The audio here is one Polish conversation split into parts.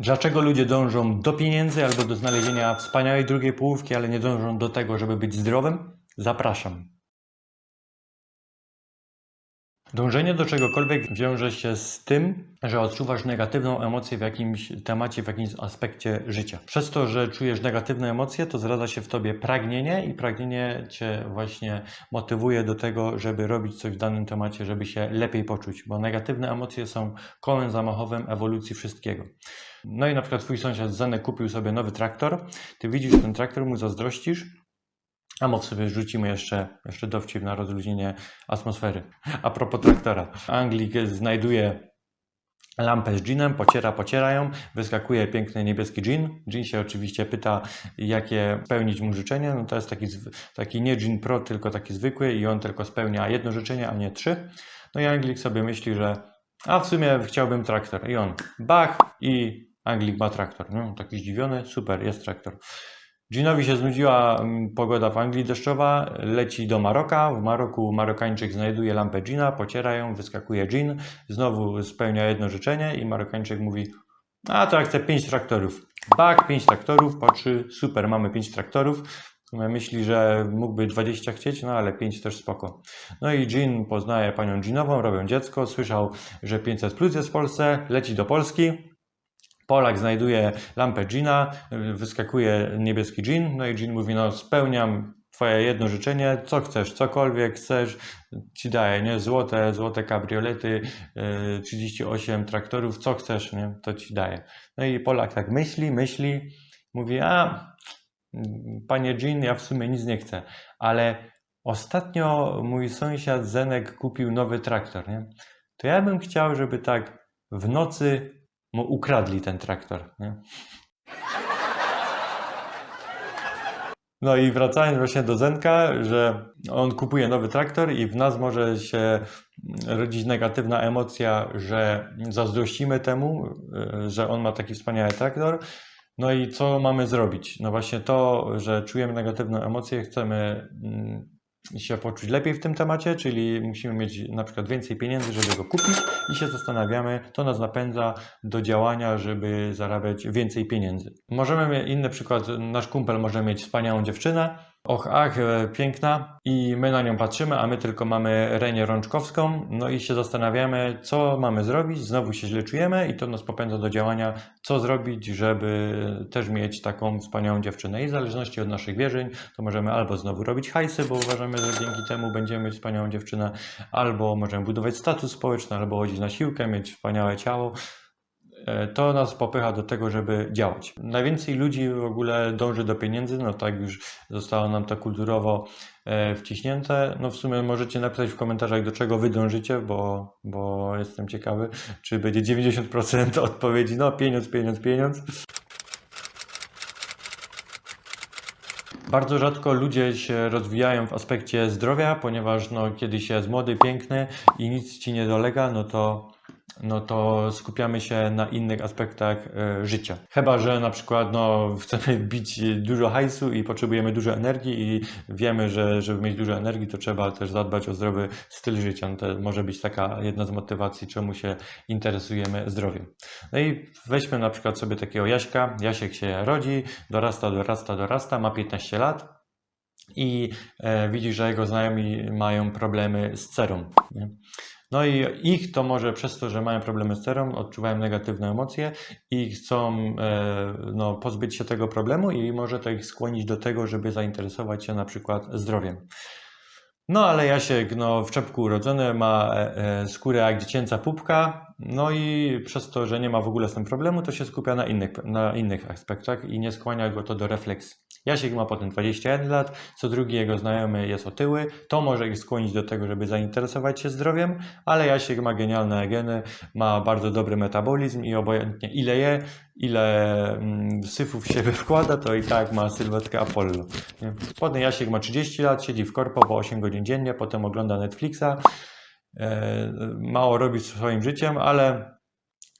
Dlaczego ludzie dążą do pieniędzy albo do znalezienia wspaniałej drugiej połówki, ale nie dążą do tego, żeby być zdrowym? Zapraszam. Dążenie do czegokolwiek wiąże się z tym, że odczuwasz negatywną emocję w jakimś temacie, w jakimś aspekcie życia. Przez to, że czujesz negatywne emocje, to zradza się w tobie pragnienie i pragnienie cię właśnie motywuje do tego, żeby robić coś w danym temacie, żeby się lepiej poczuć, bo negatywne emocje są kołem zamachowym ewolucji wszystkiego. No i na przykład twój sąsiad Zenek kupił sobie nowy traktor, ty widzisz ten traktor, mu zazdrościsz, a mo sobie rzucimy jeszcze, jeszcze dowcip na rozluźnienie atmosfery. A propos traktora. Anglik znajduje lampę z dżinem, pociera, pociera ją, wyskakuje piękny niebieski dżin. Dżin się oczywiście pyta, jakie spełnić mu życzenie. No to jest taki, taki nie dżin pro, tylko taki zwykły i on tylko spełnia jedno życzenie, a nie trzy. No i Anglik sobie myśli, że a w sumie chciałbym traktor. I on bach i Anglik ma traktor. No, taki zdziwiony, super, jest traktor. Ginowi się znudziła mm, pogoda w Anglii deszczowa, leci do Maroka. W Maroku Marokańczyk znajduje lampę Gina, pociera ją, wyskakuje Gin, znowu spełnia jedno życzenie i Marokańczyk mówi a to ja chcę pięć traktorów. Bak, pięć traktorów, patrzy, super, mamy pięć traktorów. W sumie Myśli, że mógłby 20 chcieć, no ale 5 też spoko. No i Jean poznaje panią Jeanową, robią dziecko, słyszał, że 500 plus jest w Polsce, leci do Polski. Polak znajduje lampę Gina, wyskakuje niebieski Jean, no i Jean mówi, no spełniam twoje jedno życzenie, co chcesz, cokolwiek chcesz, ci daję, nie, złote, złote kabriolety, yy, 38 traktorów, co chcesz, nie, to ci daję. No i Polak tak myśli, myśli, mówi, a panie Jean, ja w sumie nic nie chcę, ale ostatnio mój sąsiad Zenek kupił nowy traktor, nie? To ja bym chciał, żeby tak w nocy mu ukradli ten traktor, nie? No i wracając właśnie do Zenka, że on kupuje nowy traktor i w nas może się rodzić negatywna emocja, że zazdrościmy temu, y, że on ma taki wspaniały traktor. No i co mamy zrobić? No właśnie to, że czujemy negatywne emocje, chcemy mm, się poczuć lepiej w tym temacie, czyli musimy mieć na przykład więcej pieniędzy, żeby go kupić i się zastanawiamy, to nas napędza do działania, żeby zarabiać więcej pieniędzy. Możemy inny przykład, nasz kumpel może mieć wspaniałą dziewczynę, och, ach, e, piękna. I my na nią patrzymy, a my tylko mamy Renię Rączkowską, no i się zastanawiamy, co mamy zrobić, znowu się źle czujemy i to nas popędza do działania, co zrobić, żeby też mieć taką wspaniałą dziewczynę. I w zależności od naszych wierzeń, to możemy albo znowu robić hajsy, bo uważamy, że dzięki temu będziemy mieć wspaniałą dziewczynę, albo możemy budować status społeczny, albo chodzić na siłkę, mieć wspaniałe ciało. E, To nas popycha do tego, żeby działać. Najwięcej ludzi w ogóle dąży do pieniędzy, no tak już zostało nam to kulturowo e, wciśnięte. No w sumie możecie napisać w komentarzach, do czego wy dążycie, bo, bo jestem ciekawy, czy będzie 90% odpowiedzi, no pieniądz, pieniądz, pieniądz. Bardzo rzadko ludzie się rozwijają w aspekcie zdrowia, ponieważ no, kiedy się jest młody, piękny i nic ci nie dolega, no to, no to skupiamy się na innych aspektach e, życia. Chyba, że na przykład no, chcemy bić dużo hajsu i potrzebujemy dużo energii i wiemy, że żeby mieć dużo energii, to trzeba też zadbać o zdrowy styl życia. No, to może być taka jedna z motywacji, czemu się interesujemy zdrowiem. No i weźmy na przykład sobie takiego Jaśka. Jasiek się rodzi, dorasta, dorasta, dorasta, ma 15 lat i e, widzi, że jego znajomi mają problemy z cerą. Nie? No i ich to może przez to, że mają problemy z cerą, odczuwają negatywne emocje i chcą e, no, pozbyć się tego problemu i może to ich skłonić do tego, żeby zainteresować się na przykład zdrowiem. No ale Jasiek no, w czepku urodzony ma e, e, skórę jak dziecięca pupka, no i przez to, że nie ma w ogóle z tym problemu, to się skupia na innych, na innych aspektach i nie skłania go to do refleksji. Jasiek ma potem 21 lat, co drugi jego znajomy jest otyły, to może ich skłonić do tego, żeby zainteresować się zdrowiem, ale Jasiek ma genialne geny, ma bardzo dobry metabolizm i obojętnie ile je, ile mm, syfów w siebie wkłada, to i tak ma sylwetkę Apollo. Potem Jasiek ma 30 lat, siedzi w korpo po 8 godzin dziennie, potem ogląda Netflixa, e, mało robi swoim życiem, ale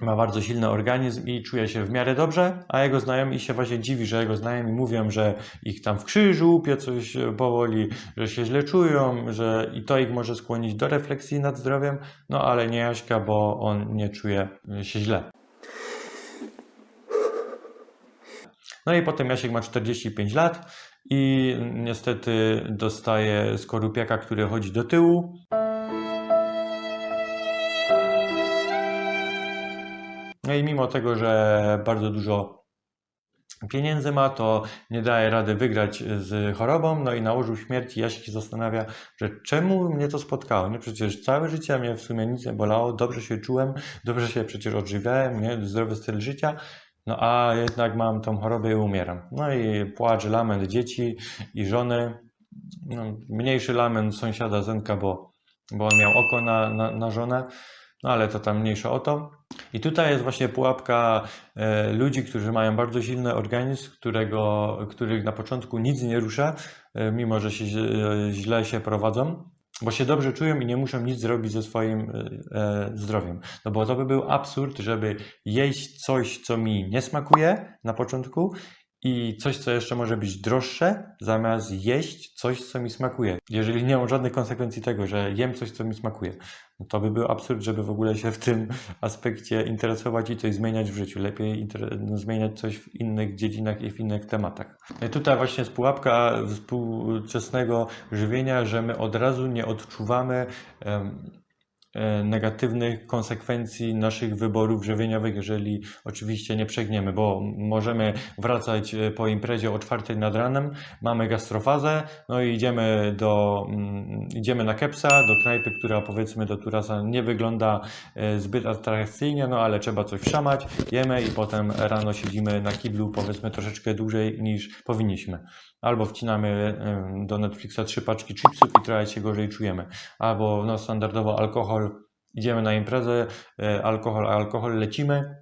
ma bardzo silny organizm i czuje się w miarę dobrze, a jego znajomi się właśnie dziwi, że jego znajomi mówią, że ich tam w krzyżu łupie coś e, powoli, że się źle czują, że i to ich może skłonić do refleksji nad zdrowiem, no ale nie Jaśka, bo on nie czuje się źle. No i potem Jasiek ma 45 lat i niestety dostaje skorupiaka, który chodzi do tyłu. No i mimo tego, że bardzo dużo pieniędzy ma, to nie daje rady wygrać z chorobą, no i na łożu śmierci się zastanawia, że czemu mnie to spotkało, nie? Przecież całe życie mnie w sumie nic nie bolało, dobrze się czułem, dobrze się przecież odżywiałem, nie? Zdrowy styl życia, no a jednak mam tą chorobę i umieram. No i płacz, lament dzieci i żony, no, mniejszy lament sąsiada Zenka, bo, bo on miał oko na, na, na żonę, no ale to tam mniejsze o to. I tutaj jest właśnie pułapka e, ludzi, którzy mają bardzo silny organizm, którego, których na początku nic nie rusza, e, mimo że się źle- źle się prowadzą, bo się dobrze czują i nie muszą nic zrobić ze swoim e, e, zdrowiem. No bo to by był absurd, żeby jeść coś, co mi nie smakuje na początku i coś, co jeszcze może być droższe, zamiast jeść coś, co mi smakuje. Jeżeli nie mam żadnych konsekwencji tego, że jem coś, co mi smakuje, no to by był absurd, żeby w ogóle się w tym aspekcie interesować i coś zmieniać w życiu. Lepiej no, zmieniać coś w innych dziedzinach i w innych tematach. No I tutaj właśnie jest pułapka współczesnego żywienia, że my od razu nie odczuwamy e, negatywnych konsekwencji naszych wyborów żywieniowych, jeżeli oczywiście nie przegniemy, bo możemy wracać e, po imprezie o czwartej nad ranem, mamy gastrofazę, no i idziemy do, mm, idziemy na kepsa, do knajpy, która powiedzmy do Turasa nie wygląda e, zbyt atrakcyjnie, no ale trzeba coś wszamać, jemy i potem rano siedzimy na kiblu powiedzmy troszeczkę dłużej niż powinniśmy. Albo wcinamy do Netflixa trzy paczki chipsów i trochę się gorzej czujemy. Albo no, standardowo alkohol, idziemy na imprezę, e, alkohol, alkohol, lecimy.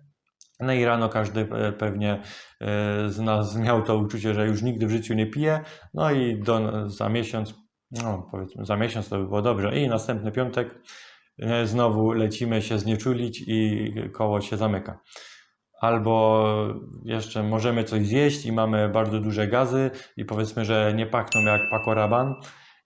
No i rano każdy e, pewnie e, z nas miał to uczucie, że już nigdy w życiu nie pije. No i do, za miesiąc, no powiedzmy za miesiąc to by było dobrze. I następny piątek znowu lecimy się znieczulić i koło się zamyka. Albo jeszcze możemy coś zjeść i mamy bardzo duże gazy i powiedzmy, że nie pachną jak pakoraban.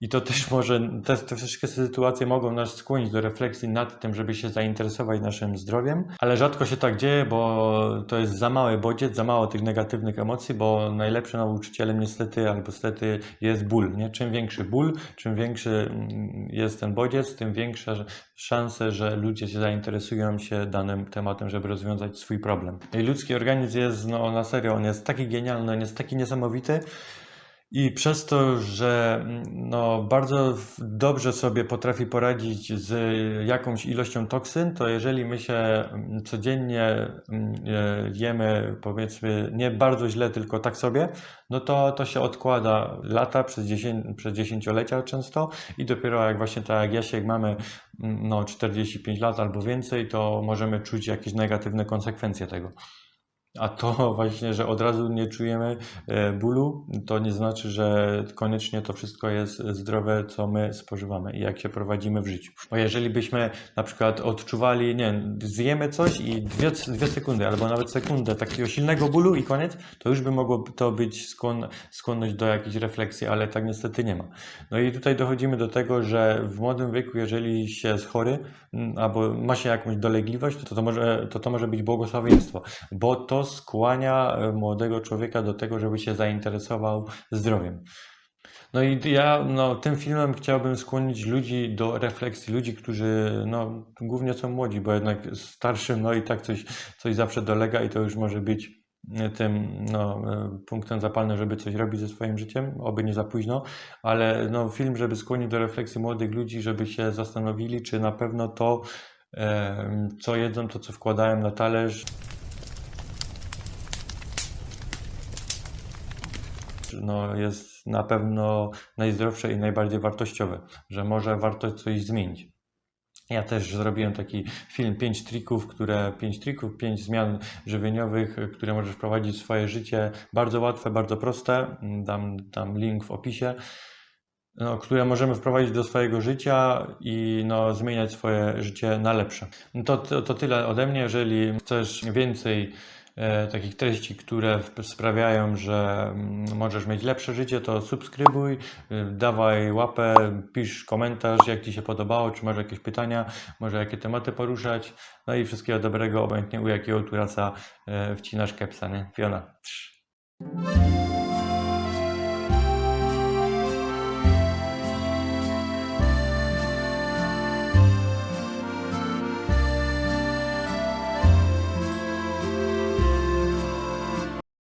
I to też może, te, te wszystkie sytuacje mogą nas skłonić do refleksji nad tym, żeby się zainteresować naszym zdrowiem, ale rzadko się tak dzieje, bo to jest za mały bodziec, za mało tych negatywnych emocji, bo najlepszym nauczycielem niestety albo stety jest ból. Nie? Czym większy ból, czym większy mm, jest ten bodziec, tym większa szanse, że ludzie się zainteresują się danym tematem, żeby rozwiązać swój problem. I ludzki organizm jest, no na serio, on jest taki genialny, on jest taki niesamowity, i przez to, że mm, no, bardzo dobrze sobie potrafi poradzić z jakąś ilością toksyn, to jeżeli my się mm, codziennie mm, e, jemy, powiedzmy, nie bardzo źle, tylko tak sobie, no to to się odkłada lata, przez, dziesię- przez dziesięciolecia często i dopiero jak właśnie tak jak Jasiek mamy no, 45 lat albo więcej, to możemy czuć jakieś negatywne konsekwencje tego. A to właśnie, że od razu nie czujemy e, bólu, to nie znaczy, że koniecznie to wszystko jest zdrowe, co my spożywamy i jak się prowadzimy w życiu. Bo jeżeli byśmy na przykład odczuwali, nie wiem, zjemy coś i dwie, dwie sekundy albo nawet sekundę takiego silnego bólu i koniec, to już by mogło to być skłon, skłonność do jakiejś refleksji, ale tak niestety nie ma. No i tutaj dochodzimy do tego, że w młodym wieku, jeżeli się jest chory mm, albo ma się jakąś dolegliwość, to to może, to, to może być błogosławieństwo bo to skłania e, młodego człowieka do tego, żeby się zainteresował zdrowiem. No i ja no, tym filmem chciałbym skłonić ludzi do refleksji, ludzi, którzy no, głównie są młodzi, bo jednak starszym no i tak coś, coś zawsze dolega i to już może być e, tym no, e, punktem zapalnym, żeby coś robić ze swoim życiem, oby nie za późno, ale no, film, żeby skłonić do refleksji młodych ludzi, żeby się zastanowili, czy na pewno to, co jedzą, to co wkładają na talerz, no, jest na pewno najzdrowsze i najbardziej wartościowe, że może warto coś zmienić. Ja też zrobiłem taki film 5 trików, które 5 trików, 5 zmian żywieniowych, które możesz wprowadzić w swoje życie. Bardzo łatwe, bardzo proste. Dam, dam link w opisie. No, które możemy wprowadzić do swojego życia i no, zmieniać swoje życie na lepsze. No To, to, to tyle ode mnie. Jeżeli chcesz więcej takich treści, które sprawiają, że mm, możesz mieć lepsze życie, to subskrybuj, y, dawaj łapę, pisz komentarz, jak Ci się podobało, czy masz jakieś pytania, może jakie tematy poruszać. No i wszystkiego dobrego, obojętnie u jakiego turasa e, wcinasz kepsa, nie? Fiona.